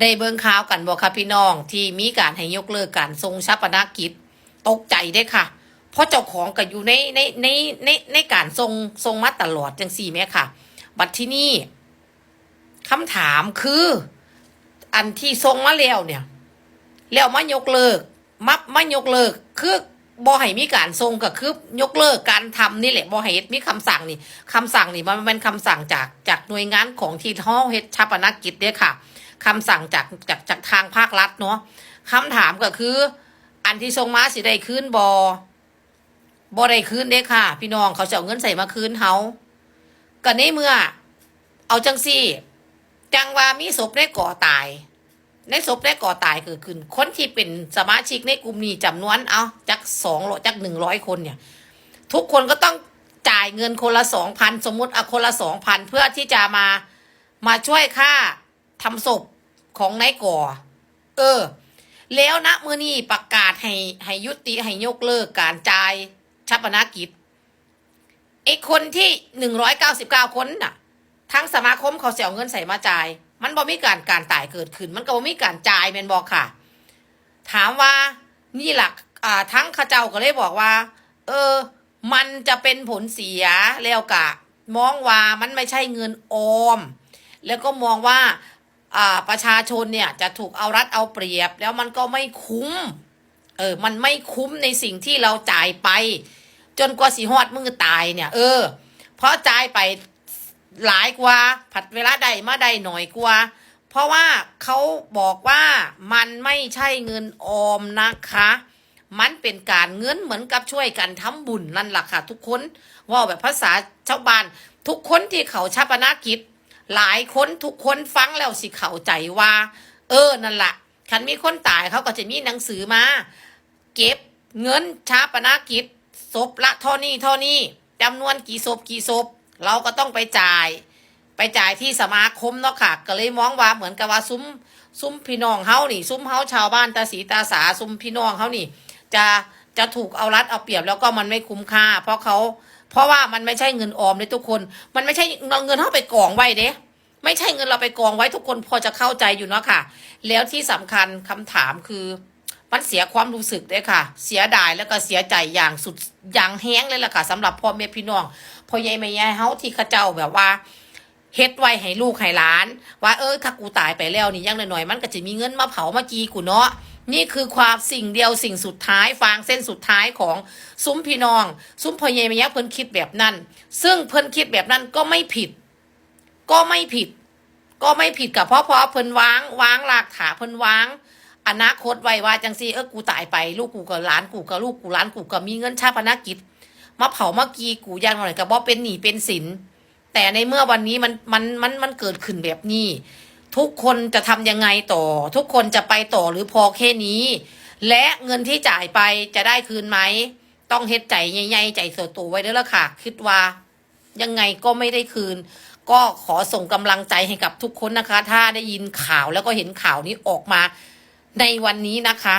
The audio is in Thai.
ได้เบิ่งข่าวกันบ่ค่ะพี่น้อง ที่มีการให้ยกเลิกการทรงชาปนกิจ ตกใจได้ค่ะ เพราะเจ้าของก็อยู่ในในในในในการทรงทรงมาตลอดจังสี่แม่ค่ะ บัดที่นี่คำถามคือ อันที่ทรงมาแล้วเนี่ย แล้วมายกเลิก มับมายกเลิก คือบ่ให้มีการทรงก็คือยกเลิกการทำนี่แหละบ่ให้มีคำสั่งนี่คำสั่งนี่มันเป็นคำสั่งจากจากหน่วยงานของที่ห้อเฮ็ดชาปนกิจเด้อค่ะ คำสั่งจากจากจากทางภาครัฐเนาะคำถามก็คือ อันที่ทรงม้าสิได้คืนบ่บ่ได้คืนเด้ค่ะ พี่น้องเขาจะเอาเงินใส่มาคืนเฮาก็ในเมื่อ เอาจังซี่ จังว่ามีศพได้ก่อตาย ในศพได้ก่อตายเกิดขึ้น คนที่เป็นสมาชิกในกลุ่มนี้จำนวนเอาจากสองจากหนึ่งร้อยคนเนี่ย ทุกคนก็ต้องจ่ายเงินคนละสองพันสมมติเอาคนละสองพันเพื่อที่จะมามาช่วยค่า ทำศพของนายก่อ เออ แล้วนะเมื่อนี้ประกาศให้ให้ยุติให้ยกเลิกการจ่ายชาปนกิจไอ้คนที่หนึ่งร้อยเก้าสิบเก้าคนน่ะ ทั้งสมาคมเขาเสียเอาเงินใส่มาจ่าย มันบ่มีการการตายเกิดขึ้น มันก็บ่มีการจ่ายแมนบอกค่ะ ถามว่านี่หลักอ่าทั้งข้าเจ้าก็เลยบอกว่า เออ มันจะเป็นผลเสียแล้วกะ มองว่ามันไม่ใช่เงินออม แล้วก็มองว่า ประชาชนเนี่ยจะถูกเอารัดเอาเปรียบ แล้วมันก็ไม่คุ้ม เออ มันไม่คุ้มในสิ่งที่เราจ่ายไป จนกว่าสีหอดมือตายเนี่ย เออ เพราะจ่ายไปหลายกว่า ผัดเวลาใดมาใดหน่อยกว่า เพราะว่าเขาบอกว่ามันไม่ใช่เงินออมนะคะ มันเป็นการเงินเหมือนกับช่วยกันทำบุญนั่นแหละค่ะ ทุกคนว่าแบบภาษาชาวบ้านทุกคนที่เขาชาปนกิจ หลายคนทุกคนฟังแล้วสิเข้าใจว่า เออนั่นแหละคันมีคนตายเขาก็จะมีหนังสือมา เก็บเงินชาปนกิจศพละเท่านี้เท่านี้จำนวนกี่ศพกี่ศพเราก็ต้องไปจ่าย ไปจ่ายที่สมาคมเนาะค่ะ ก็เลยมองว่าเหมือนกับว่าซุ้มซุ้มพี่น้องเฮานี่ ซุ้มเฮาชาวบ้านตาสีตาสาซุ้มพี่น้องเฮานี่ จะจะถูกเอารัดเอาเปรียบแล้วก็มันไม่คุ้มค่า เพราะเขา เพราะว่ามันไม่ใช่เงินออมเลยทุกคน มันไม่ใช่เงินเฮาไปกองไว้เด้ไม่ใช่เงินเราไปกองไว้ทุกคนพอจะเข้าใจอยู่เนาะค่ะ แล้วที่สำคัญคำถามคือมันเสียความรู้สึกด้วยค่ะ เสียดายแล้วก็เสียใจอย่างสุดอย่างแห้งเลยล่ะค่ะสำหรับพ่อแม่พี่น้องพ่อใหญ่แม่ยายเฮาที่เขาเจ้าแบบว่าเฮ็ดไว้ให้ลูกให้หลาน ว่าเออถ้ากูตายไปแล้วนี่ยังหน่อยๆมันก็จะมีเงินมาเผามากีกูเนาะ นี่คือความสิ่งเดียวสิ่งสุดท้ายฟางเส้นสุดท้ายของซุ้มพี่น้อง ซุ้มพ่อใหญ่แม่ยายเพิ่นคิดแบบนั้น ซึ่งเพิ่นคิดแบบนั้นก็ไม่ผิด ก็ไม่ผิด ก็ไม่ผิดกับเพราะเพราะเพิ่นวางวางหลักฐานเพิ่นวาง อนาคตไว้ว่าจังซี่เออกูตายไปลูกกูกับหลานกูกับลูกกูหลานกูก็มีเงินชาปนกิจมาเผามากีกูย่างหน่อยก็บ่เป็นหนีเป็นสินแต่ในเมื่อวันนี้มันมันมันมันเกิดขึ้นแบบนี้ ทุกคนจะทำยังไงต่อ ทุกคนจะไปต่อหรือพอแค่นี้ และเงินที่จ่ายไปจะได้คืนไหม ต้องเฮ็ดใจใหญ่ๆใจเสือตัวไว้ด้อละค่ะ คิดว่า ยังไงก็ไม่ได้คืน ก็ขอส่งกำลังใจให้กับทุกคนนะคะ ถ้าได้ยินข่าวแล้วก็เห็นข่าวนี้ออกมาในวันนี้นะคะ